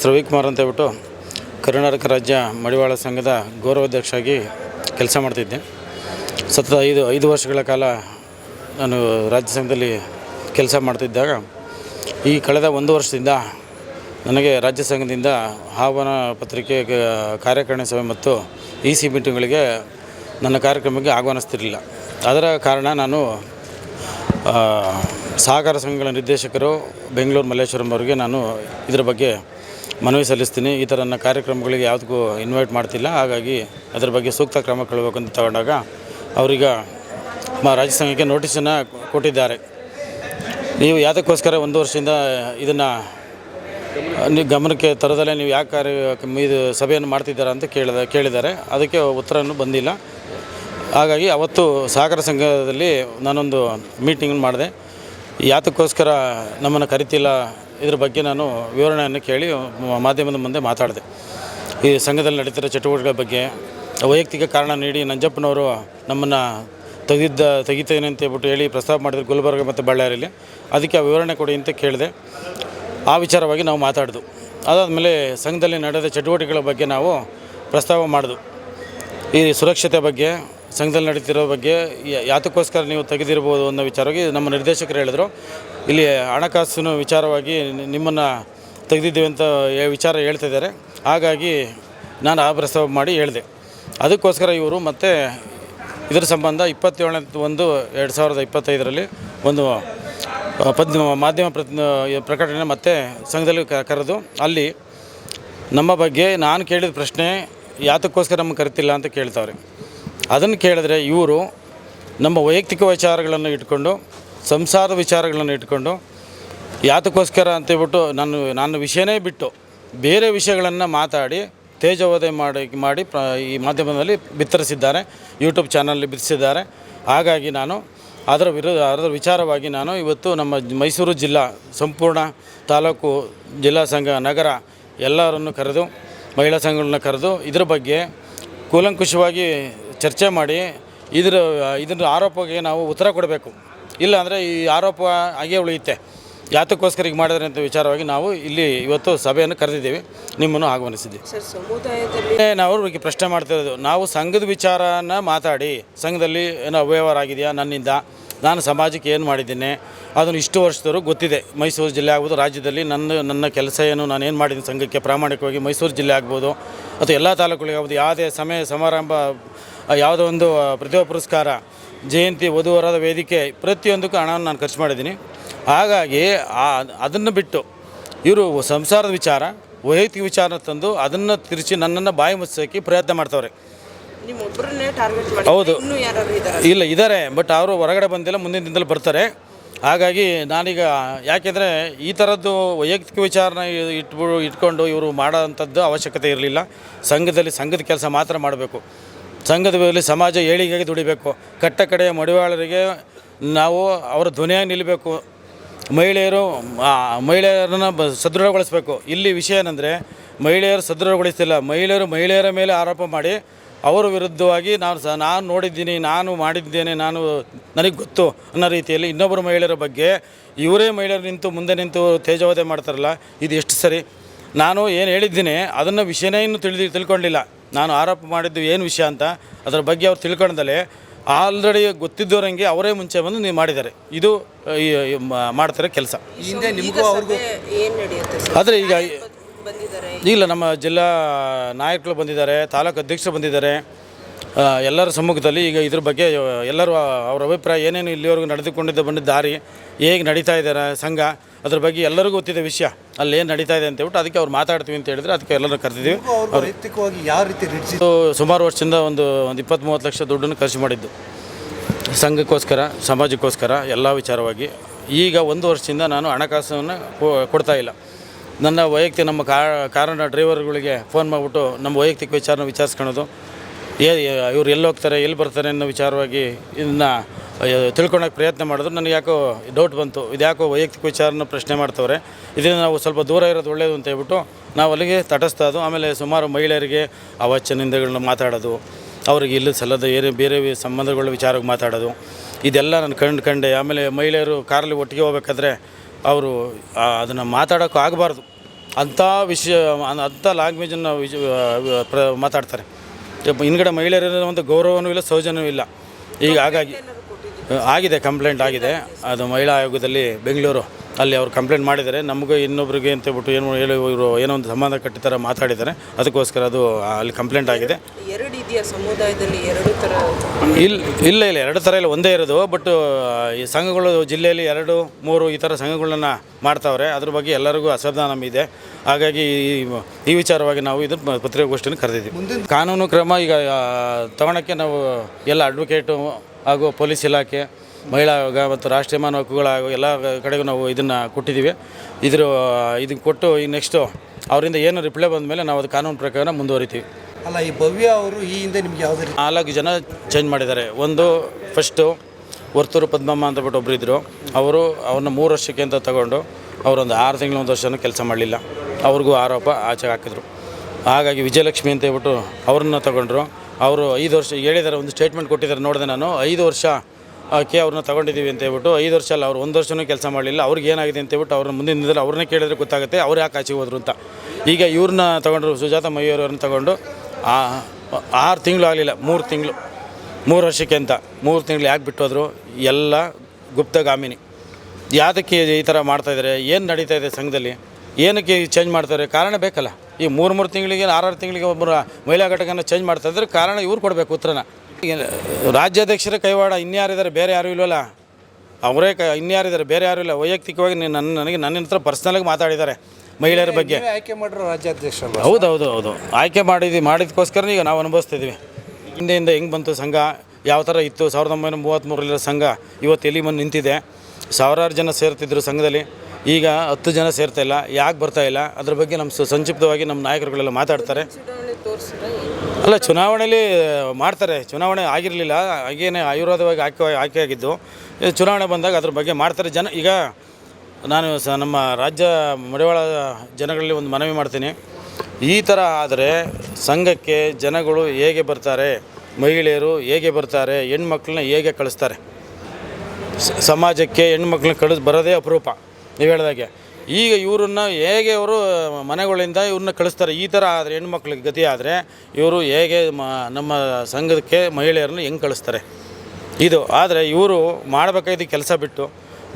ರವಿಕುಮಾರ್ ಅಂತ ಹೇಳ್ಬಿಟ್ಟು ಕರ್ನಾಟಕ ರಾಜ್ಯ ಮಡಿವಾಳ ಸಂಘದ ಗೌರವಾಧ್ಯಕ್ಷರಾಗಿ ಕೆಲಸ ಮಾಡ್ತಿದ್ದೆ. ಸತತ ಐದು ಐದು ವರ್ಷಗಳ ಕಾಲ ನಾನು ರಾಜ್ಯ ಸಂಘದಲ್ಲಿ ಕೆಲಸ ಮಾಡ್ತಿದ್ದಾಗ ಈ ಕಳೆದ ಒಂದು ವರ್ಷದಿಂದ ನನಗೆ ರಾಜ್ಯ ಸಂಘದಿಂದ ಆಹ್ವಾನ ಪತ್ರಿಕೆ ಕಾರ್ಯಕಾರಿಣಿ ಸಭೆ ಮತ್ತು ಇ ಸಿ ಮೀಟಿಂಗ್ಗಳಿಗೆ ನನ್ನ ಕಾರ್ಯಕ್ರಮಕ್ಕೆ ಆಹ್ವಾನಿಸ್ತಿರಲಿಲ್ಲ. ಅದರ ಕಾರಣ ನಾನು ಸಹಕಾರ ಸಂಘಗಳ ನಿರ್ದೇಶಕರು ಬೆಂಗಳೂರು ಮಲ್ಲೇಶ್ವರಂ ಅವರಿಗೆ ನಾನು ಇದರ ಬಗ್ಗೆ ಮನವಿ ಸಲ್ಲಿಸ್ತೀನಿ. ಈ ಥರ ನನ್ನ ಕಾರ್ಯಕ್ರಮಗಳಿಗೆ ಯಾವುದಕ್ಕೂ ಇನ್ವೈಟ್ ಮಾಡ್ತಿಲ್ಲ. ಹಾಗಾಗಿ ಅದರ ಬಗ್ಗೆ ಸೂಕ್ತ ಕ್ರಮ ಅಂತ ತಗೊಂಡಾಗ ಅವರೀಗ ಮ ರಾಜ್ಯ ಸಂಘಕ್ಕೆ ನೋಟಿಸನ್ನು ಕೊಟ್ಟಿದ್ದಾರೆ. ನೀವು ಯಾವುದಕ್ಕೋಸ್ಕರ ಒಂದು ವರ್ಷದಿಂದ ಇದನ್ನು, ನೀವು ಗಮನಕ್ಕೆ ತರದಲ್ಲೇ ನೀವು ಯಾಕೆ ಕಾರ್ಯ ಇದು ಸಭೆಯನ್ನು ಮಾಡ್ತಿದ್ದೀರಾ ಅಂತ ಕೇಳಿದ, ಕೇಳಿದ್ದಾರೆ. ಅದಕ್ಕೆ ಉತ್ತರನೂ ಬಂದಿಲ್ಲ. ಹಾಗಾಗಿ ಅವತ್ತು ಸಹಕಾರ ಸಂಘದಲ್ಲಿ ನಾನೊಂದು ಮೀಟಿಂಗ್ ಮಾಡಿದೆ. ಯಾತಕ್ಕೋಸ್ಕರ ನಮ್ಮನ್ನು ಕರಿತಿಲ್ಲ ಇದ್ರ ಬಗ್ಗೆ ನಾನು ವಿವರಣೆಯನ್ನು ಕೇಳಿ ಮಾಧ್ಯಮದ ಮುಂದೆ ಮಾತಾಡಿದೆ. ಈ ಸಂಘದಲ್ಲಿ ನಡೀತಿರೋ ಚಟುವಟಿಕೆಗಳ ಬಗ್ಗೆ ವೈಯಕ್ತಿಕ ಕಾರಣ ನೀಡಿ ನಂಜಪ್ಪನವರು ನಮ್ಮನ್ನು ತೆಗೆದಿದ್ದ, ತೆಗಿತೇನೆ ಅಂತ ಹೇಳ್ಬಿಟ್ಟು ಹೇಳಿ ಪ್ರಸ್ತಾಪ ಮಾಡಿದ್ರು ಗುಲ್ಬರ್ಗ ಮತ್ತು ಬಳ್ಳಾರಿಯಲ್ಲಿ. ಅದಕ್ಕೆ ಆ ವಿವರಣೆ ಕೊಡಿ ಅಂತ ಕೇಳಿದೆ. ಆ ವಿಚಾರವಾಗಿ ನಾವು ಮಾತಾಡಿದ್ವು ಅದಾದಮೇಲೆ ಸಂಘದಲ್ಲಿ ನಡೆದ ಚಟುವಟಿಕೆಗಳ ಬಗ್ಗೆ ನಾವು ಪ್ರಸ್ತಾವ ಮಾಡಿದ್ವು ಈ ಸುರಕ್ಷತೆ ಬಗ್ಗೆ ಸಂಘದಲ್ಲಿ ನಡೀತಿರೋ ಬಗ್ಗೆ ಯಾತಕ್ಕೋಸ್ಕರ ನೀವು ತೆಗೆದಿರ್ಬೋದು ಅನ್ನೋ ವಿಚಾರವಾಗಿ ನಮ್ಮ ನಿರ್ದೇಶಕರು ಹೇಳಿದರು. ಇಲ್ಲಿ ಹಣಕಾಸಿನ ವಿಚಾರವಾಗಿ ನಿಮ್ಮನ್ನು ತೆಗೆದಿದ್ದೀವಿ ಅಂತ ವಿಚಾರ ಹೇಳ್ತಿದ್ದಾರೆ ಹಾಗಾಗಿ ನಾನು ಆ ಪ್ರಸ್ತಾವ ಮಾಡಿ ಹೇಳಿದೆ. ಅದಕ್ಕೋಸ್ಕರ ಇವರು ಮತ್ತೆ ಇದರ ಸಂಬಂಧ ಇಪ್ಪತ್ತೇಳನೇ ಒಂದು ಎರಡು ಸಾವಿರದ ಇಪ್ಪತ್ತೈದರಲ್ಲಿ ಒಂದು ಪದ್ ಮಾಧ್ಯಮ ಪ್ರತಿ ಪ್ರಕಟಣೆ ಮತ್ತೆ ಸಂಘದಲ್ಲಿ ಕರೆದು ಅಲ್ಲಿ ನಮ್ಮ ಬಗ್ಗೆ ನಾನು ಕೇಳಿದ ಪ್ರಶ್ನೆ ಯಾತಕ್ಕೋಸ್ಕರ ನಮ್ಗೆ ಕರಿತಿಲ್ಲ ಅಂತ ಕೇಳ್ತಾವ್ರೆ. ಅದನ್ನು ಕೇಳಿದ್ರೆ ಇವರು ನಮ್ಮ ವೈಯಕ್ತಿಕ ವಿಚಾರಗಳನ್ನು ಇಟ್ಕೊಂಡು ಸಂಸಾರದ ವಿಚಾರಗಳನ್ನು ಇಟ್ಕೊಂಡು, ಯಾತಕ್ಕೋಸ್ಕರ ಅಂತೇಳ್ಬಿಟ್ಟು ನಾನು ನನ್ನ ವಿಷಯನೇ ಬಿಟ್ಟು ಬೇರೆ ವಿಷಯಗಳನ್ನು ಮಾತಾಡಿ, ತೇಜವಧೆ ಮಾಡಿ ಮಾಡಿ ಪ್ರ, ಈ ಮಾಧ್ಯಮದಲ್ಲಿ ಬಿತ್ತರಿಸಿದ್ದಾರೆ, ಯೂಟ್ಯೂಬ್ ಚಾನಲಲ್ಲಿ ಬಿತ್ತಿಸಿದ್ದಾರೆ ಹಾಗಾಗಿ ನಾನು ಅದರ ವಿರುದ್ಧ, ಅದರ ವಿಚಾರವಾಗಿ ನಾನು ಇವತ್ತು ನಮ್ಮ ಮೈಸೂರು ಜಿಲ್ಲಾ, ಸಂಪೂರ್ಣ ತಾಲೂಕು ಜಿಲ್ಲಾ ಸಂಘ, ನಗರ ಎಲ್ಲರನ್ನು ಕರೆದು, ಮಹಿಳಾ ಸಂಘಗಳನ್ನ ಕರೆದು ಇದರ ಬಗ್ಗೆ ಕೂಲಂಕುಷವಾಗಿ ಚರ್ಚೆ ಮಾಡಿ ಇದರ ಇದರ ಆರೋಪಕ್ಕೆ ನಾವು ಉತ್ತರ ಕೊಡಬೇಕು. ಇಲ್ಲಾಂದರೆ ಈ ಆರೋಪ ಹಾಗೇ ಉಳಿಯುತ್ತೆ. ಯಾತಕ್ಕೋಸ್ಕರ ಈಗ ಮಾಡಿದ್ರೆ ಅಂತ ವಿಚಾರವಾಗಿ ನಾವು ಇಲ್ಲಿ ಇವತ್ತು ಸಭೆಯನ್ನು ಕರೆದಿದ್ದೀವಿ. ನಿಮ್ಮನ್ನು ಆಗಮನಿಸಿದ್ದೀವಿ ನಾವು ಅವ್ರಿಗೆ ಪ್ರಶ್ನೆ ಮಾಡ್ತಿರೋದು ನಾವು ಸಂಘದ ವಿಚಾರನ ಮಾತಾಡಿ ಸಂಘದಲ್ಲಿ ಏನೋ ಅವ್ಯವಹಾರ ಆಗಿದೆಯಾ? ನನ್ನಿಂದ. ನಾನು ಸಮಾಜಕ್ಕೆ ಏನು ಮಾಡಿದ್ದೀನಿ? ಅದನ್ನು ಇಷ್ಟು ವರ್ಷದವರು ಗೊತ್ತಿದೆ. ಮೈಸೂರು ಜಿಲ್ಲೆ ಆಗ್ಬೋದು ರಾಜ್ಯದಲ್ಲಿ ನನ್ನ ನನ್ನ ಕೆಲಸ ಏನು ನಾನು ಏನು ಮಾಡಿದ್ದೀನಿ ಸಂಘಕ್ಕೆ ಪ್ರಾಮಾಣಿಕವಾಗಿ ಮೈಸೂರು ಜಿಲ್ಲೆ ಆಗ್ಬೋದು ಅಥವಾ ಎಲ್ಲ ತಾಲೂಕುಗಳಿಗೆ ಆಗ್ಬೋದು. ಯಾವುದೇ ಸಮಯ ಸಮಾರಂಭ ಯಾವುದೋ ಒಂದು ಪ್ರತಿಭಾ ಪುರಸ್ಕಾರ ಜಯಂತಿ ವಧುವರದ ವೇದಿಕೆ ಪ್ರತಿಯೊಂದಕ್ಕೂ ಹಣವನ್ನು ನಾನು ಖರ್ಚು ಮಾಡಿದ್ದೀನಿ. ಹಾಗಾಗಿ ಅದನ್ನು ಬಿಟ್ಟು ಇವರು ಸಂಸಾರದ ವಿಚಾರ ವೈಯಕ್ತಿಕ ವಿಚಾರ ತಂದು ಅದನ್ನು ತಿರುಚಿ ನನ್ನನ್ನು ಬಾಯಿ ಮುಚ್ಚೋಕ್ಕೆ ಪ್ರಯತ್ನ ಮಾಡ್ತವ್ರೆ. ಹೌದು. ಇಲ್ಲ ಇದ್ದಾರೆ ಬಟ್ ಅವರು ಹೊರಗಡೆ ಬಂದಿಲ್ಲ ಮುಂದಿನ ದಿನದಲ್ಲಿ ಬರ್ತಾರೆ. ಹಾಗಾಗಿ ನಾನೀಗ ಯಾಕೆಂದರೆ ಈ ಥರದ್ದು ವೈಯಕ್ತಿಕ ವಿಚಾರನ ಇಟ್ಬಿಡು ಇಟ್ಕೊಂಡು ಇವರು ಮಾಡೋವಂಥದ್ದು ಅವಶ್ಯಕತೆ ಇರಲಿಲ್ಲ. ಸಂಘದಲ್ಲಿ ಸಂಘದ ಕೆಲಸ ಮಾತ್ರ ಮಾಡಬೇಕು. ಸಂಘದ ಸಮಾಜ ಏಳಿಗೆಗೆ ದುಡಿಬೇಕು. ಕಟ್ಟ ಕಡೆಯ ಮಡಿವಾಳರಿಗೆ ನಾವು ಅವರ ಧ್ವನಿಯಾಗಿ ನಿಲ್ಲಬೇಕು. ಮಹಿಳೆಯರು ಮಹಿಳೆಯರನ್ನು ಬ, ಸದೃಢಗೊಳಿಸಬೇಕು. ಇಲ್ಲಿ ವಿಷಯ ಏನಂದರೆ, ಮಹಿಳೆಯರು ಸದೃಢಗೊಳಿಸ್ತಿಲ್ಲ. ಮಹಿಳೆಯರು ಮಹಿಳೆಯರ ಮೇಲೆ ಆರೋಪ ಮಾಡಿ ಅವರ ವಿರುದ್ಧವಾಗಿ ನಾನು ಸಹ ನಾನು ನೋಡಿದ್ದೀನಿ, ನಾನು ಮಾಡಿದ್ದೇನೆ, ನಾನು ನನಗೆ ಗೊತ್ತು ಅನ್ನೋ ರೀತಿಯಲ್ಲಿ ಇನ್ನೊಬ್ಬರು ಮಹಿಳೆಯರ ಬಗ್ಗೆ ಇವರೇ ಮಹಿಳೆಯರು ನಿಂತು ಮುಂದೆ ನಿಂತು ತೇಜವಾದೆ ಮಾಡ್ತಾರಲ್ಲ, ಇದು ಎಷ್ಟು ಸರಿ? ನಾನು ಏನು ಹೇಳಿದ್ದೀನಿ, ಅದನ್ನು ವಿಷಯನೇ ಇನ್ನೂ ತಿಳಿದು, ತಿಳ್ಕೊಂಡಿಲ್ಲ. ನಾನು ಆರೋಪ ಮಾಡಿದ್ದು ಏನು ವಿಷಯ ಅಂತ ಅದರ ಬಗ್ಗೆ ಅವ್ರು ತಿಳ್ಕೊಂಡಲೇ ಆಲ್ರೆಡಿ ಗೊತ್ತಿದ್ದವರಂಗೆ ಅವರೇ ಮುಂಚೆ ಬಂದು ನೀವು ಮಾಡಿದ್ದಾರೆ. ಇದು ಈ ಈ ಮ- ಮಾಡ್ತಾರೆ ಕೆಲಸ. ಹಿಂದೆ ನಿಮಗೂ ಅವ್ರಿಗೂ ಏನು ನಡೆಯುತ್ತೆ ಸರ್? ಆದರೆ ಈಗ ಬಂದಿದ್ದಾರೆ. ಇಲ್ಲ ನಮ್ಮ ಜಿಲ್ಲಾ ನಾಯಕರು ಬಂದಿದ್ದಾರೆ ತಾಲೂಕು ಅಧ್ಯಕ್ಷರು ಬಂದಿದ್ದಾರೆ. ಎಲ್ಲರ ಸಮ್ಮುಖದಲ್ಲಿ ಈಗ ಇದ್ರ ಬಗ್ಗೆ ಎಲ್ಲರೂ ಅವ್ರ ಅಭಿಪ್ರಾಯ ಏನೇನು ಇಲ್ಲಿವರೆಗೂ ನಡೆದುಕೊಂಡಿದ್ದ ಬಂದಿದ್ದ ದಾರಿ ಹೇಗೆ ನಡೀತಾ ಇದ್ದಾರೆ ಸಂಘ ಅದ್ರ ಬಗ್ಗೆ ಎಲ್ಲರಿಗೂ ಗೊತ್ತಿದೆ ವಿಷಯ ಅಲ್ಲಿ ಏನು ನಡೀತಾ ಇದೆ ಅಂತ ಹೇಳ್ಬಿಟ್ಟು ಅದಕ್ಕೆ ಅವ್ರು ಮಾತಾಡ್ತೀವಿ ಅಂತ ಹೇಳಿದ್ರೆ ಅದಕ್ಕೆ ಎಲ್ಲರೂ ಕರೆದಿದ್ದೀವಿ. ವೈಯಕ್ತಿಕವಾಗಿ ಯಾವ ರೀತಿ ನಡೆಸಿದ್ದು ಸುಮಾರು ವರ್ಷದಿಂದ ಒಂದು ಒಂದು ಇಪ್ಪತ್ತ್ ಮೂವತ್ತು ಲಕ್ಷ ದುಡ್ಡನ್ನು ಖರ್ಚು ಮಾಡಿದ್ದು. ಸಂಘಕ್ಕೋಸ್ಕರ ಸಮಾಜಕ್ಕೋಸ್ಕರ ಎಲ್ಲ ವಿಚಾರವಾಗಿ. ಈಗ ಒಂದು ವರ್ಷದಿಂದ ನಾನು ಹಣಕಾಸನ್ನು ಕೊ- ಕೊಡ್ತಾ ಇಲ್ಲ. ನನ್ನ ವೈಯಕ್ತಿಕ ನಮ್ಮ ಕಾರಣ ಡ್ರೈವರ್ಗಳಿಗೆ ಫೋನ್ ಮಾಡಿಬಿಟ್ಟು ನಮ್ಮ ವೈಯಕ್ತಿಕ ವಿಚಾರನ ವಿಚಾರಿಸ್ಕೊಳೋದು. ಇವ್ರು ಎಲ್ಲಿ ಹೋಗ್ತಾರೆ, ಎಲ್ಲಿ ಬರ್ತಾರೆ ಅನ್ನೋ ವಿಚಾರವಾಗಿ ಇದನ್ನು ತಿಳ್ಕೊಳಕ್ಕೆ ಪ್ರಯತ್ನ ಮಾಡಿದ್ರು. ನನಗೆ ಯಾಕೋ ಡೌಟ್ ಬಂತು. ಇದು ಯಾಕೋ ವೈಯಕ್ತಿಕ ವಿಚಾರನ ಪ್ರಶ್ನೆ ಮಾಡ್ತವ್ರೆ. ಇದರಿಂದ ನಾವು ಸ್ವಲ್ಪ ದೂರ ಇರೋದು ಒಳ್ಳೆಯದು ಅಂತ ಹೇಳ್ಬಿಟ್ಟು ನಾವು ಅಲ್ಲಿಗೆ ತಟಸ್ತಾ ಅದು ಆಮೇಲೆ ಸುಮಾರು ಮಹಿಳೆಯರಿಗೆ ಅವಚ್ಚನಿಂದಗಳನ್ನ ಮಾತಾಡೋದು. ಅವ್ರಿಗೆ ಇಲ್ಲಿ ಸಲ್ಲದ ಏನೇ ಬೇರೆ ಸಂಬಂಧಗಳ ವಿಚಾರಕ್ಕೆ ಮಾತಾಡೋದು. ಇದೆಲ್ಲ ನಾನು ಕಂಡು ಕಂಡೆ. ಆಮೇಲೆ ಮಹಿಳೆಯರು ಕಾರಲ್ಲಿ ಒಟ್ಟಿಗೆ ಹೋಗ್ಬೇಕಾದ್ರೆ ಅವರು ಅದನ್ನು ಮಾತಾಡೋಕ್ಕೂ ಆಗಬಾರ್ದು. ಅಂಥ ವಿಷಯ, ಅಂಥ ಲ್ಯಾಂಗ್ವೇಜನ್ನು ಪ್ರ ಮಾತಾಡ್ತಾರೆ. ಹಿಂದ್ಗಡೆ ಮಹಿಳೆಯರ ಒಂದು ಗೌರವನೂ ಇಲ್ಲ ಸೌಜನ್ಯವೂ ಇಲ್ಲ. ಈಗ ಹಾಗಾಗಿ ಆಗಿದೆ ಕಂಪ್ಲೇಂಟ್ ಆಗಿದೆ. ಅದು ಮಹಿಳಾ ಆಯೋಗದಲ್ಲಿ ಬೆಂಗಳೂರು ಅಲ್ಲಿ ಅವರು ಕಂಪ್ಲೇಂಟ್ ಮಾಡಿದ್ದಾರೆ. ನಮಗೂ ಇನ್ನೊಬ್ರಿಗೆ ಅಂತ ಹೇಳ್ಬಿಟ್ಟು ಏನು ಹೇಳಿ ಇವರು ಏನೋ ಒಂದು ಸಂಬಂಧ ಕಟ್ಟಿ ಥರ ಮಾತಾಡಿದ್ದಾರೆ. ಅದಕ್ಕೋಸ್ಕರ ಅದು ಅಲ್ಲಿ ಕಂಪ್ಲೇಂಟ್ ಆಗಿದೆ. ಇದೆಯಾ ಸಮುದಾಯದಲ್ಲಿ ಎರಡು ಥರ ಇಲ್ಲ ಇಲ್ಲ ಇಲ್ಲ ಎರಡು ಥರ ಇಲ್ಲ ಒಂದೇ ಇರೋದು ಬಟ್ ಈ ಸಂಘಗಳು ಜಿಲ್ಲೆಯಲ್ಲಿ ಎರಡು ಮೂರು ಈ ಥರ ಸಂಘಗಳನ್ನ ಮಾಡ್ತಾವ್ರೆ. ಅದ್ರ ಬಗ್ಗೆ ಎಲ್ಲರಿಗೂ ಅಸಮಾಧಾನ ಇದೆ. ಹಾಗಾಗಿ ಈ- ಈ ವಿಚಾರವಾಗಿ ನಾವು ಇದು ಪತ್ರಿಕಾಗೋಷ್ಠಿಯನ್ನು ಕರೆದಿದ್ದೀವಿ. ಕಾನೂನು ಕ್ರಮ ಈಗ ತಗೊಳಕ್ಕೆ ನಾವು ಎಲ್ಲ ಅಡ್ವೊಕೇಟು ಹಾಗೂ ಪೊಲೀಸ್ ಇಲಾಖೆ ಮಹಿಳಾ ಆಯೋಗ ಮತ್ತು ರಾಷ್ಟ್ರೀಯ ಮಾನವ ಹಕ್ಕುಗಳ ಎಲ್ಲ ಕಡೆಗೂ ನಾವು ಇದನ್ನು ಕೊಟ್ಟಿದ್ದೀವಿ. ಇದ್ರ ಇದನ್ನು ಕೊಟ್ಟು ಈ ನೆಕ್ಸ್ಟು ಅವರಿಂದ ಏನು ರಿಪ್ಲೈ ಬಂದ ಮೇಲೆ ನಾವು ಅದು ಕಾನೂನು ಪ್ರಕಾರ ಮುಂದುವರಿತೀವಿ. ಅಲ್ಲ, ಈ ಭವ್ಯ ಅವರು ಈ ಹಿಂದೆ ನಿಮ್ಗೆ ಯಾವುದೇ ನಾಲ್ಕು ಜನ ಚೇಂಜ್ ಮಾಡಿದ್ದಾರೆ. ಒಂದು ಫಸ್ಟು ವರ್ತೂರು ಪದ್ಮಮ್ಮ ಅಂತ ಬಿಟ್ಟು ಒಬ್ಬರು ಅವರು ಅವ್ರನ್ನ ಮೂರು ವರ್ಷಕ್ಕೆ ಅಂತ ತಗೊಂಡು ಅವರೊಂದು ಆರು ತಿಂಗಳು ಒಂದು ವರ್ಷನೂ ಕೆಲಸ ಮಾಡಲಿಲ್ಲ. ಅವ್ರಿಗೂ ಆರೋಪ ಆಚೆಗೆ ಹಾಕಿದ್ರು. ಹಾಗಾಗಿ ವಿಜಯಲಕ್ಷ್ಮಿ ಅಂತ ಹೇಳ್ಬಿಟ್ಟು ಅವ್ರನ್ನ ತಗೊಂಡ್ರು. ಅವರು ಐದು ವರ್ಷ ಹೇಳಿದ್ದಾರೆ ಒಂದು ಸ್ಟೇಟ್ಮೆಂಟ್ ಕೊಟ್ಟಿದ್ದಾರೆ, ನೋಡಿದೆ ನಾನು. ಐದು ವರ್ಷ ಕೆ ಅವ್ರನ್ನ ತಗೊಂಡಿದ್ದೀವಿ ಅಂತ ಹೇಳ್ಬಿಟ್ಟು ಐದು ವರ್ಷ ಅಲ್ಲ, ಅವ್ರು ಒಂದು ವರ್ಷನೂ ಕೆಲಸ ಮಾಡಲಿಲ್ಲ. ಅವ್ರಿಗೆ ಏನಾಗಿದೆ ಅಂತ ಹೇಳ್ಬಿಟ್ಟು ಅವ್ರನ್ನ ಮುಂದಿನ ದಿನದಲ್ಲಿ ಅವ್ರನ್ನೇ ಕೇಳಿದ್ರೆ ಗೊತ್ತಾಗುತ್ತೆ, ಅವ್ರು ಯಾಕೆ ಆಚೆಗೆ ಹೋದ್ರು ಅಂತ. ಈಗ ಇವ್ರನ್ನ ತಗೊಂಡ್ರು, ಸುಜಾತ ಮಯ್ಯವ್ರನ್ನ ತಗೊಂಡು ಆರು ತಿಂಗಳು ಆಗಲಿಲ್ಲ, ಮೂರು ತಿಂಗಳು, ಮೂರು ವರ್ಷಕ್ಕೆ ಅಂತ, ಮೂರು ತಿಂಗಳು ಯಾಕೆ ಬಿಟ್ಟೋದ್ರು ಎಲ್ಲ ಗುಪ್ತಗಾಮಿನಿ. ಯಾವುದಕ್ಕೆ ಈ ಥರ ಮಾಡ್ತಾಯಿದ್ದಾರೆ ಏನು ನಡೀತಾ ಇದೆ ಸಂಘದಲ್ಲಿ, ಏನಕ್ಕೆ ಚೇಂಜ್ ಮಾಡ್ತಾರೆ ಕಾರಣ ಬೇಕಲ್ಲ. ಈ ಮೂರು ಮೂರು ತಿಂಗಳಿಗೆ, ಆರಾರು ತಿಂಗಳಿಗೆ ಒಬ್ಬರು ಮಹಿಳಾ ಘಟಕನ ಚೇಂಜ್ ಮಾಡ್ತಾ ಇದ್ರೆ ಕಾರಣ ಇವ್ರು ಕೊಡಬೇಕು ಉತ್ತರನ. ರಾಜ್ಯಾಧ್ಯಕ್ಷರ ಕೈವಾಡ ಇನ್ಯಾರಿದ್ದಾರೆ, ಬೇರೆ ಯಾರೂ ಇಲ್ವಲ್ಲ? ಅವರೇ ಕ, ಇನ್ಯಾರಿದ್ದಾರೆ, ಬೇರೆ ಯಾರೂ ಇಲ್ಲ. ವೈಯಕ್ತಿಕವಾಗಿ ನನ್ನ ನನಗೆ ನನ್ನ ಹತ್ರ ಪರ್ಸ್ನಲಾಗಿ ಮಾತಾಡಿದ್ದಾರೆ. ಮಹಿಳೆಯರ ಬಗ್ಗೆ. ಆಯ್ಕೆ ಮಾಡಿರೋ ರಾಜ್ಯಾಧ್ಯಕ್ಷ ಹೌದು ಹೌದು ಹೌದು. ಆಯ್ಕೆ ಮಾಡಿದ್ವಿ ಮಾಡಿದಕ್ಕೋಸ್ಕರ ಈಗ ನಾವು ಅನುಭವಿಸ್ತಿದ್ವಿ. ಹಿಂದೆಯಿಂದ ಹೆಂಗೆ ಬಂತು ಸಂಘ? ಯಾವ ಥರ ಇತ್ತು? ಸಾವಿರದ ಒಂಬೈನೂರ ಮೂವತ್ತ್ಮೂರಲ್ಲಿರೋ ಸಂಘ ಇವತ್ತು ಎಲ್ಲಿ ಬಂದು ನಿಂತಿದೆ? ಸಾವಿರಾರು ಜನ ಸೇರ್ತಿದ್ರು ಸಂಘದಲ್ಲಿ. ಈಗ ಹತ್ತು ಜನ ಸೇರ್ತಾ ಇಲ್ಲ. ಯಾಕೆ ಬರ್ತಾ ಇಲ್ಲ? ಅದ್ರ ಬಗ್ಗೆ ನಮ್ಮ ಸು- ಸಂಕ್ಷಿಪ್ತವಾಗಿ ನಮ್ಮ ನಾಯಕರುಗಳೆಲ್ಲ ಮಾತಾಡ್ತಾರೆ. ಅಲ್ಲ ಚುನಾವಣೆಯಲ್ಲಿ ಮಾಡ್ತಾರೆ. ಚುನಾವಣೆ ಆಗಿರಲಿಲ್ಲ. ಹಾಗೇನೆ ಆಯುರ್ವೇದವಾಗಿ ಆಯ್ಕೆ ಆಯ್ಕೆ ಆಗಿದ್ದು. ಚುನಾವಣೆ ಬಂದಾಗ ಅದ್ರ ಬಗ್ಗೆ ಮಾಡ್ತಾರೆ ಜನ. ಈಗ ನಾನು ಸ ನಮ್ಮ ರಾಜ್ಯ ಮಡಿವಾಳ ಜನಗಳಲ್ಲಿ ಒಂದು ಮನವಿ ಮಾಡ್ತೀನಿ. ಈ ಥರ ಆದರೆ ಸಂಘಕ್ಕೆ ಜನಗಳು ಹೇಗೆ ಬರ್ತಾರೆ, ಮಹಿಳೆಯರು ಹೇಗೆ ಬರ್ತಾರೆ, ಹೆಣ್ಮಕ್ಳನ್ನ ಹೇಗೆ ಕಳಿಸ್ತಾರೆ? ಸಮಾಜಕ್ಕೆ ಹೆಣ್ಮಕ್ಳನ್ನ ಕಳಿಸ್, ಬರೋದೇ ಅಪರೂಪ. ನೀವು ಹೇಳ್ದಾಗೆ. ಈಗ ಇವ್ರನ್ನ ಹೇಗೆ ಅವರು ಮನೆಗಳಿಂದ ಇವ್ರನ್ನ ಕಳಿಸ್ತಾರೆ, ಈ ಥರ ಆದರೆ ಹೆಣ್ಮಕ್ಳಿಗೆ ಗತಿ ಆದರೆ ಇವರು ಹೇಗೆ ಮ, ನಮ್ಮ ಸಂಘಕ್ಕೆ ಮಹಿಳೆಯರನ್ನ ಹೆಂಗೆ ಕಳಿಸ್ತಾರೆ? ಇದು, ಆದರೆ ಇವರು ಮಾಡಬೇಕಾದ ಕೆಲಸ ಬಿಟ್ಟು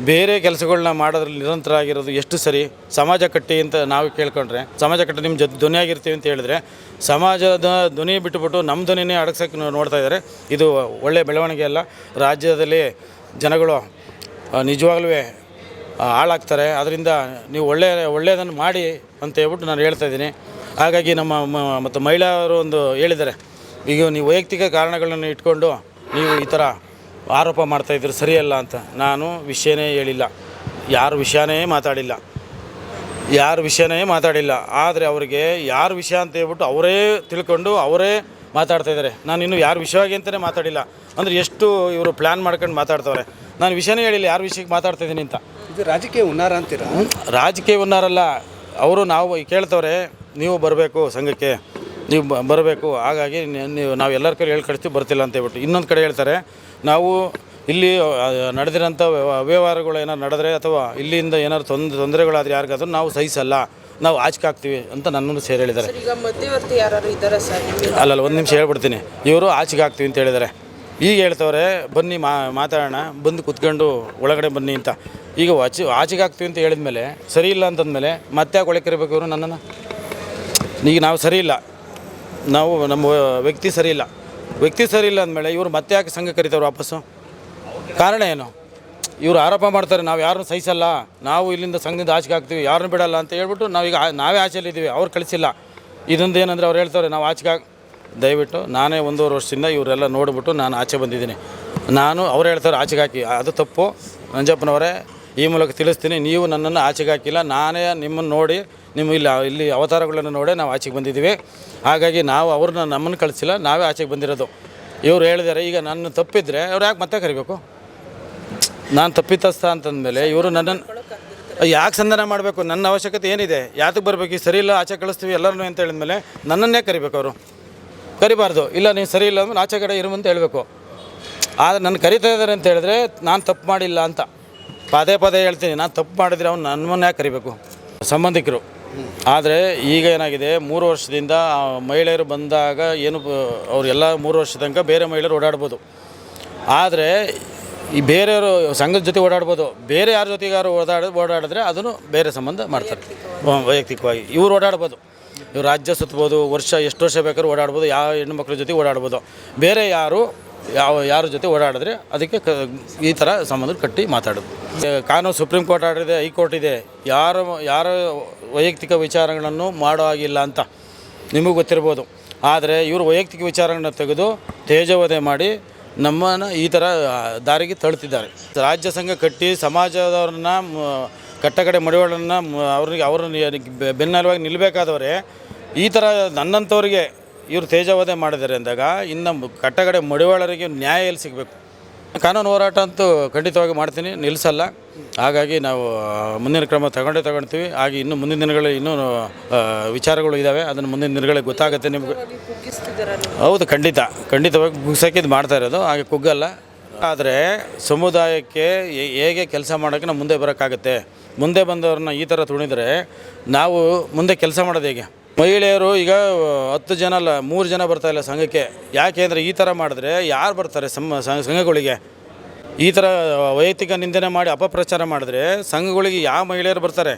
ಬೇರೆ ಕೆಲಸಗಳನ್ನ ಮಾಡೋದ್ರಲ್ಲಿ ನಿರಂತರ ಆಗಿರೋದು ಎಷ್ಟು ಸರಿ? ಸಮಾಜ ಕಟ್ಟಿ ಅಂತ ನಾವು ಕೇಳ್ಕೊಂಡ್ರೆ, ಸಮಾಜ ಕಟ್ಟಿ ನಿಮ್ಮ ಜೊತೆ ಧ್ವನಿಯಾಗಿರ್ತೀವಿ ಅಂತ ಹೇಳಿದ್ರೆ, ಸಮಾಜದ ಧ್ವನಿ ಬಿಟ್ಟುಬಿಟ್ಟು ನಮ್ಮ ಧ್ವನಿನೇ ಅಡಗ್ಸೋಕ್ಕೆ ನೋಡ್ತಾ ಇದ್ದಾರೆ. ಇದು ಒಳ್ಳೆಯ ಬೆಳವಣಿಗೆ ಅಲ್ಲ. ರಾಜ್ಯದಲ್ಲಿ ಜನಗಳು ನಿಜವಾಗ್ಲೂ ಹಾಳಾಗ್ತಾರೆ. ಅದರಿಂದ ನೀವು ಒಳ್ಳೆಯ ಒಳ್ಳೆಯದನ್ನು ಮಾಡಿ ಅಂತ ಹೇಳ್ಬಿಟ್ಟು ನಾನು ಹೇಳ್ತಾ ಇದ್ದೀನಿ. ಹಾಗಾಗಿ ನಮ್ಮ ಮತ್ತು ಮಹಿಳೆಯರು ಒಂದು ಹೇಳಿದ್ದಾರೆ. ಈಗ ನೀವು ವೈಯಕ್ತಿಕ ಕಾರಣಗಳನ್ನು ಇಟ್ಕೊಂಡು ನೀವು ಈ ಥರ ಆರೋಪ ಮಾಡ್ತಾಯಿದ್ರು ಸರಿಯಲ್ಲ ಅಂತ. ನಾನು ವಿಷಯನೇ ಹೇಳಿಲ್ಲ. ಯಾರ ವಿಷಯನೇ ಮಾತಾಡಿಲ್ಲ. ಯಾರ ವಿಷಯನೇ ಮಾತಾಡಿಲ್ಲ. ಆದರೆ ಅವರಿಗೆ ಯಾರ ವಿಷಯ ಅಂತ ಹೇಳ್ಬಿಟ್ಟು ಅವರೇ ತಿಳ್ಕೊಂಡು ಅವರೇ ಮಾತಾಡ್ತಾ ಇದ್ದಾರೆ. ನಾನು ಇನ್ನು ಯಾರ ವಿಷಯವಾಗಿ ಅಂತಲೇ ಮಾತಾಡಿಲ್ಲ. ಅಂದರೆ ಎಷ್ಟು ಇವರು ಪ್ಲ್ಯಾನ್ ಮಾಡ್ಕೊಂಡು ಮಾತಾಡ್ತವ್ರೆ. ನಾನು ವಿಷಯನೇ ಹೇಳಿಲ್ಲ ಯಾರ ವಿಷಯಕ್ಕೆ ಮಾತಾಡ್ತಾ ಇದ್ದೀನಿ ಅಂತ. ಇದು ರಾಜಕೀಯ ಹುನ್ನಾರ ಅಂತೀರಾ? ರಾಜಕೀಯ ಉನ್ನಾರಲ್ಲ ಅವರು ನಾವು ಕೇಳ್ತವ್ರೆ ನೀವು ಬರಬೇಕು ಸಂಘಕ್ಕೆ. ನೀವು ಬರಬೇಕು. ಹಾಗಾಗಿ ನೀವು ನಾವು ಎಲ್ಲರ ಕಡೆ ಹೇಳಿ ಕಳಿಸ್ತೀವಿ ಬರ್ತಿಲ್ಲ ಅಂತ ಹೇಳ್ಬಿಟ್ಟು. ಇನ್ನೊಂದು ಕಡೆ ಹೇಳ್ತಾರೆ ನಾವು ಇಲ್ಲಿ ನಡೆದಿರೋಂಥ ವ್ಯವ- ಅವ್ಯವಹಾರಗಳು ಏನಾರು ನಡೆದ್ರೆ ಅಥವಾ ಇಲ್ಲಿಂದ ಏನಾದ್ರು ತೊಂದರೆ ತೊಂದರೆಗಳಾದ್ರೆ ಯಾರಿಗಾದ್ರೂ ನಾವು ಸಹಿಸಲ್ಲ ನಾವು ಆಚೆ ಹಾಕ್ತೀವಿ ಅಂತ ನನ್ನನ್ನು ಸೇರಿ ಹೇಳಿದ್ದಾರೆ. ಅಲ್ಲಲ್ಲ ಒಂದು ನಿಮಿಷ ಹೇಳ್ಬಿಡ್ತೀನಿ. ಇವರು ಆಚೆಗೆ ಹಾಕ್ತೀವಿ ಅಂತ ಹೇಳಿದ್ದಾರೆ. ಈಗ ಹೇಳ್ತವ್ರೆ ಬನ್ನಿ ಮಾ ಮಾತಾಡೋಣ ಬಂದು ಕುತ್ಕೊಂಡು ಒಳಗಡೆ ಬನ್ನಿ ಅಂತ. ಈಗ ಆಚೆ ಆಚೆಗೆ ಹಾಕ್ತೀವಿ ಅಂತ ಹೇಳಿದ್ಮೇಲೆ ಸರಿ ಇಲ್ಲ ಅಂತಂದಮೇಲೆ ಮತ್ತೆ ಯಾಕೆ ಒಳಗೆ ಕರಿಬೇಕು ಇವರು ನನ್ನನ್ನು? ಈಗ ನಾವು ಸರಿ ಇಲ್ಲ. ನಾವು ನಮ್ಮ ವ್ಯಕ್ತಿ ಸರಿ ಇಲ್ಲ. ವ್ಯಕ್ತಿ ಸರಿ ಇಲ್ಲ ಅಂದಮೇಲೆ ಇವರು ಮತ್ತೆ ಯಾಕೆ ಸಂಘ ಕರೀತಾರೆ ವಾಪಸ್ಸು? ಕಾರಣ ಏನು? ಇವರು ಆರೋಪ ಮಾಡ್ತಾರೆ, ನಾವು ಯಾರನ್ನೂ ಸಹಿಸಲ್ಲ, ನಾವು ಇಲ್ಲಿಂದ ಸಂಘದಿಂದ ಆಚೆಗೆ ಹಾಕ್ತೀವಿ, ಯಾರನ್ನೂ ಬಿಡಲ್ಲ ಅಂತ ಹೇಳ್ಬಿಟ್ಟು ನಾವೀಗ ನಾವೇ ಆಚೆಯಲ್ಲಿದ್ದೀವಿ ಅವ್ರು ಕಳಿಸಿಲ್ಲ. ಇದೊಂದು ಏನಂದರೆ ಅವ್ರು ಹೇಳ್ತಾರೆ, ನಾವು ಆಚೆಗೆ ದಯವಿಟ್ಟು ನಾನೇ ಒಂದೂವರೆ ವರ್ಷದಿಂದ ಇವರೆಲ್ಲ ನೋಡಿಬಿಟ್ಟು ನಾನು ಆಚೆ ಬಂದಿದ್ದೀನಿ. ನಾನು ಅವ್ರು ಹೇಳ್ತಾರೆ, ಆಚೆಗೆ ಹಾಕಿ. ಅದು ತಪ್ಪು. ನಂಜಪ್ಪನವರೇ ಈ ಮೂಲಕ ತಿಳಿಸ್ತೀನಿ, ನೀವು ನನ್ನನ್ನು ಆಚೆಗೆ ಹಾಕಿಲ್ಲ. ನಾನೇ ನಿಮ್ಮನ್ನು ನೋಡಿ, ನಿಮ್ಮ ಇಲ್ಲಿ ಇಲ್ಲಿ ಅವತಾರಗಳನ್ನು ನೋಡೇ ನಾವು ಆಚೆಗೆ ಬಂದಿದ್ದೀವಿ. ಹಾಗಾಗಿ ನಾವು ಅವ್ರನ್ನ ನಮ್ಮನ್ನು ಕಳಿಸಿಲ್ಲ, ನಾವೇ ಆಚೆಗೆ ಬಂದಿರೋದು. ಇವ್ರು ಹೇಳಿದ್ದಾರೆ, ಈಗ ನನ್ನ ತಪ್ಪಿದ್ರೆ ಅವ್ರು ಯಾಕೆ ಮತ್ತೆ ಕರಿಬೇಕು? ನಾನು ತಪ್ಪಿತಸ್ಥ ಅಂತಂದಮೇಲೆ ಇವರು ನನ್ನನ್ನು ಯಾಕೆ ಸಂಧಾನ ಮಾಡಬೇಕು? ನನ್ನ ಅವಶ್ಯಕತೆ ಏನಿದೆ? ಯಾತಕ್ಕೆ ಬರಬೇಕು? ಈಗ ಸರಿ ಇಲ್ಲ, ಆಚೆ ಕಳಿಸ್ತೀವಿ ಎಲ್ಲರನ್ನೂ ಅಂತ ಹೇಳಿದ್ಮೇಲೆ ನನ್ನನ್ನೇ ಕರಿಬೇಕು ಅವರು. ಕರಿಬಾರ್ದು. ಇಲ್ಲ ನೀವು ಸರಿ ಇಲ್ಲ ಅಂದ್ರೆ ಆಚೆ ಕಡೆ ಇರು ಅಂತ ಹೇಳಬೇಕು. ಆದರೆ ನನ್ನ ಕರಿತಾ ಇದ್ದಾರೆ ಅಂತ ಹೇಳಿದ್ರೆ ನಾನು ತಪ್ಪು ಮಾಡಿಲ್ಲ ಅಂತ. ಪದೇ ಪದೇ ಹೇಳ್ತೀನಿ, ನಾನು ತಪ್ಪು ಮಾಡಿದ್ರೆ ಅವ್ನು ನನ್ನನ್ನು ಯಾಕೆ ಕರಿಬೇಕು. ಸಂಬಂಧಿಕರು. ಆದರೆ ಈಗ ಏನಾಗಿದೆ, ಮೂರು ವರ್ಷದಿಂದ ಮಹಿಳೆಯರು ಬಂದಾಗ ಏನು ಅವರೆಲ್ಲ ಮೂರು ವರ್ಷ ತನಕ ಬೇರೆ ಮಹಿಳೆಯರು ಓಡಾಡ್ಬೋದು. ಆದರೆ ಈ ಬೇರೆಯವರು ಸಂಘದ ಜೊತೆ ಓಡಾಡ್ಬೋದು. ಬೇರೆ ಯಾರ ಜೊತೆಗಾರು ಓಡಾಡ ಓಡಾಡಿದ್ರೆ ಅದನ್ನು ಬೇರೆ ಸಂಬಂಧ ಮಾಡ್ತಾರೆ. ವೈಯಕ್ತಿಕವಾಗಿ. ಇವ್ರು ಓಡಾಡ್ಬೋದು. ಇವ್ರು ರಾಜ್ಯ ಸುತ್ತಬೋದು, ವರ್ಷ ಎಷ್ಟು ವರ್ಷ ಬೇಕಾದ್ರೂ ಓಡಾಡ್ಬೋದು, ಯಾವ ಹೆಣ್ಣು ಮಕ್ಕಳ ಜೊತೆ ಓಡಾಡ್ಬೋದು. ಬೇರೆ ಯಾರು ಯಾವ ಯಾರ ಜೊತೆ ಓಡಾಡಿದ್ರೆ ಅದಕ್ಕೆ ಈ ಥರ ಸಂಬಂಧ ಕಟ್ಟಿ ಮಾತಾಡೋದು. ಕಾನೂನು ಸುಪ್ರೀಂ ಕೋರ್ಟ್ ಆರ್ಡರ್ ಇದೆ ಹೈಕೋರ್ಟ್ ಇದೆ. ಯಾರು, ಯಾರ ವೈಯಕ್ತಿಕ ವಿಚಾರಗಳನ್ನು ಮಾಡೋ ಆಗಿಲ್ಲ ಅಂತ ನಿಮಗೂ ಗೊತ್ತಿರ್ಬೋದು. ಆದರೆ ಇವರು ವೈಯಕ್ತಿಕ ವಿಚಾರಗಳನ್ನ ತೆಗೆದು ತೇಜವಧೆ ಮಾಡಿ ನಮ್ಮನ್ನು ಈ ಥರ ದಾರಿಗೆ ತಳ್ತಿದ್ದಾರೆ. ರಾಜ್ಯ ಸಂಘ ಕಟ್ಟಿ ಸಮಾಜದವ್ರನ್ನ ಕಟ್ಟಕಡೆ ಮಡಿವಾಳನ್ನ ಅವ್ರಿಗೆ, ಅವ್ರನ್ನ ಬೆನ್ನೆಲುವಾಗಿ ನಿಲ್ಲಬೇಕಾದವರೇ ಈ ಥರ ನನ್ನಂಥವ್ರಿಗೆ ಇವರು ತೇಜವಧೆ ಮಾಡಿದ್ದಾರೆ ಅಂದಾಗ ಇನ್ನು ಕಟ್ಟಗಡೆ ಮಡಿವಾಳರಿಗೆ ನ್ಯಾಯ ಎಲ್ಲಿ ಸಿಗಬೇಕು? ಕಾನೂನು ಹೋರಾಟ ಅಂತೂ ಖಂಡಿತವಾಗಿ ಮಾಡ್ತೀನಿ ನಿಲ್ಲಿಸಲ್ಲ ಹಾಗಾಗಿ ನಾವು ಮುಂದಿನ ಕ್ರಮ ತಗೊಂಡೇ ತಗೊಳ್ತೀವಿ. ಹಾಗೆ ಇನ್ನು ಮುಂದಿನ ದಿನಗಳಲ್ಲಿ ಇನ್ನೂ ವಿಚಾರಗಳು ಇದ್ದಾವೆ ಅದನ್ನು ಮುಂದಿನ ದಿನಗಳಿಗೆ ಗೊತ್ತಾಗುತ್ತೆ ನಿಮಗೆ. ಹೌದು, ಖಂಡಿತ. ಖಂಡಿತವಾಗಿ ಮುಗಿಸೋಕೆ ಇದು ಮಾಡ್ತಾ ಇರೋದು. ಹಾಗೆ ಕುಗ್ಗಲ್ಲ. ಆದರೆ ಸಮುದಾಯಕ್ಕೆ ಹೇಗೆ ಕೆಲಸ ಮಾಡೋಕ್ಕೆ ನಾವು ಮುಂದೆ ಬರೋಕ್ಕಾಗುತ್ತೆ? ಮುಂದೆ ಬಂದವ್ರನ್ನ ಈ ಥರ ತುಣಿದ್ರೆ ನಾವು ಮುಂದೆ ಕೆಲಸ ಮಾಡೋದು ಹೇಗೆ? ಮಹಿಳೆಯರು ಈಗ ಹತ್ತು ಜನ ಅಲ್ಲ ಮೂರು ಜನ ಬರ್ತಾ ಇಲ್ಲ ಸಂಘಕ್ಕೆ. ಯಾಕೆ ಅಂದರೆ ಈ ಥರ ಮಾಡಿದ್ರೆ ಯಾರು ಬರ್ತಾರೆ ಸಮ ಸಂಘಗಳಿಗೆ? ಈ ಥರ ವೈಯಕ್ತಿಕ ನಿಂದನೆ ಮಾಡಿ ಅಪಪ್ರಚಾರ ಮಾಡಿದ್ರೆ ಸಂಘಗಳಿಗೆ ಯಾವ ಮಹಿಳೆಯರು ಬರ್ತಾರೆ?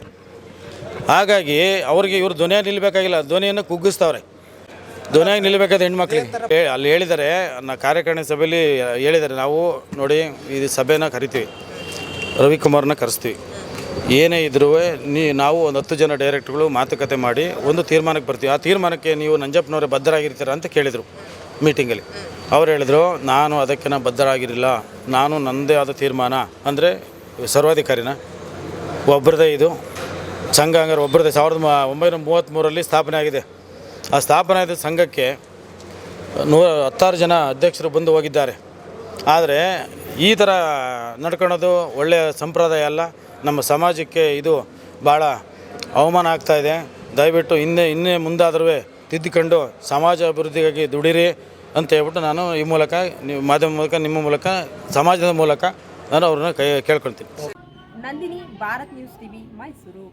ಹಾಗಾಗಿ ಅವ್ರಿಗೆ ಇವರು ಧ್ವನಿಯಾಗಿ ನಿಲ್ಲಬೇಕಾಗಿಲ್ಲ ಧ್ವನಿಯನ್ನು ಕುಗ್ಗಿಸ್ತಾವ್ರೆ. ಧ್ವನಿಯಾಗಿ ನಿಲ್ಲಬೇಕಾದ ಹೆಣ್ಮಕ್ಳಿಗೆ. ಅಲ್ಲಿ ಹೇಳಿದ್ದಾರೆ ನಾ ಕಾರ್ಯಕಾರಿಣಿ ಸಭೆಯಲ್ಲಿ ಹೇಳಿದ್ದಾರೆ ನಾವು ನೋಡಿ ಇದು ಸಭೆನ ಕರಿತೀವಿ. ರವಿಕುಮಾರ್ನ ಕರೆಸ್ತೀವಿ. ಏನೇ ಇದ್ರೂ ನೀ ನಾವು ಒಂದು ಹತ್ತು ಜನ ಡೈರೆಕ್ಟ್ಗಳು ಮಾತುಕತೆ ಮಾಡಿ ಒಂದು ತೀರ್ಮಾನಕ್ಕೆ ಬರ್ತೀವಿ. ಆ ತೀರ್ಮಾನಕ್ಕೆ ನೀವು ನಂಜಪ್ಪನವರೇ ಬದ್ಧರಾಗಿರ್ತೀರ ಅಂತ ಕೇಳಿದರು ಮೀಟಿಂಗಲ್ಲಿ. ಅವ್ರು ಹೇಳಿದರು, ನಾನು ಅದಕ್ಕೆ ನಾನು ಬದ್ಧರಾಗಿರಲಿಲ್ಲ. ನಾನು ನನ್ನದೇ ಆದ ತೀರ್ಮಾನ. ಅಂದರೆ ಸರ್ವಾಧಿಕಾರಿನ? ಒಬ್ಬರದೇ ಇದು. ಸಂಘ ಹಂಗಾರೆ ಒಬ್ಬರದೇ ಸಾವಿರದ ಒಂಬೈನೂರ ಮೂವತ್ತ್ಮೂರರಲ್ಲಿ ಸ್ಥಾಪನೆ ಆಗಿದೆ. ಆ ಸ್ಥಾಪನೆ ಆದ ಸಂಘಕ್ಕೆ ನೂರ ಹತ್ತಾರು ಜನ ಅಧ್ಯಕ್ಷರು ಬಂದು ಹೋಗಿದ್ದಾರೆ. ಆದರೆ ಈ ಥರ ನಡ್ಕೊಳೋದು ಒಳ್ಳೆಯ ಸಂಪ್ರದಾಯ ಅಲ್ಲ. ನಮ್ಮ ಸಮಾಜಕ್ಕೆ ಇದು ಭಾಳ ಅವಮಾನ ಆಗ್ತಾ ಇದೆ. ದಯವಿಟ್ಟು ಇನ್ನೇ ಇನ್ನೇ ಮುಂದಾದರೂ ತಿದ್ದುಕೊಂಡು ಸಮಾಜ ಅಭಿವೃದ್ಧಿಗಾಗಿ ದುಡಿರಿ ಅಂತ ಹೇಳ್ಬಿಟ್ಟು ನಾನು ಈ ಮೂಲಕ, ನೀವು ಮಾಧ್ಯಮ ಮೂಲಕ, ನಿಮ್ಮ ಮೂಲಕ, ಸಮಾಜದ ಮೂಲಕ ನಾನು ಅವ್ರನ್ನ ಕೈ, ಕೇಳ್ಕೊಳ್ತೀನಿ. Nandini, Bharat news TV, Mysuru.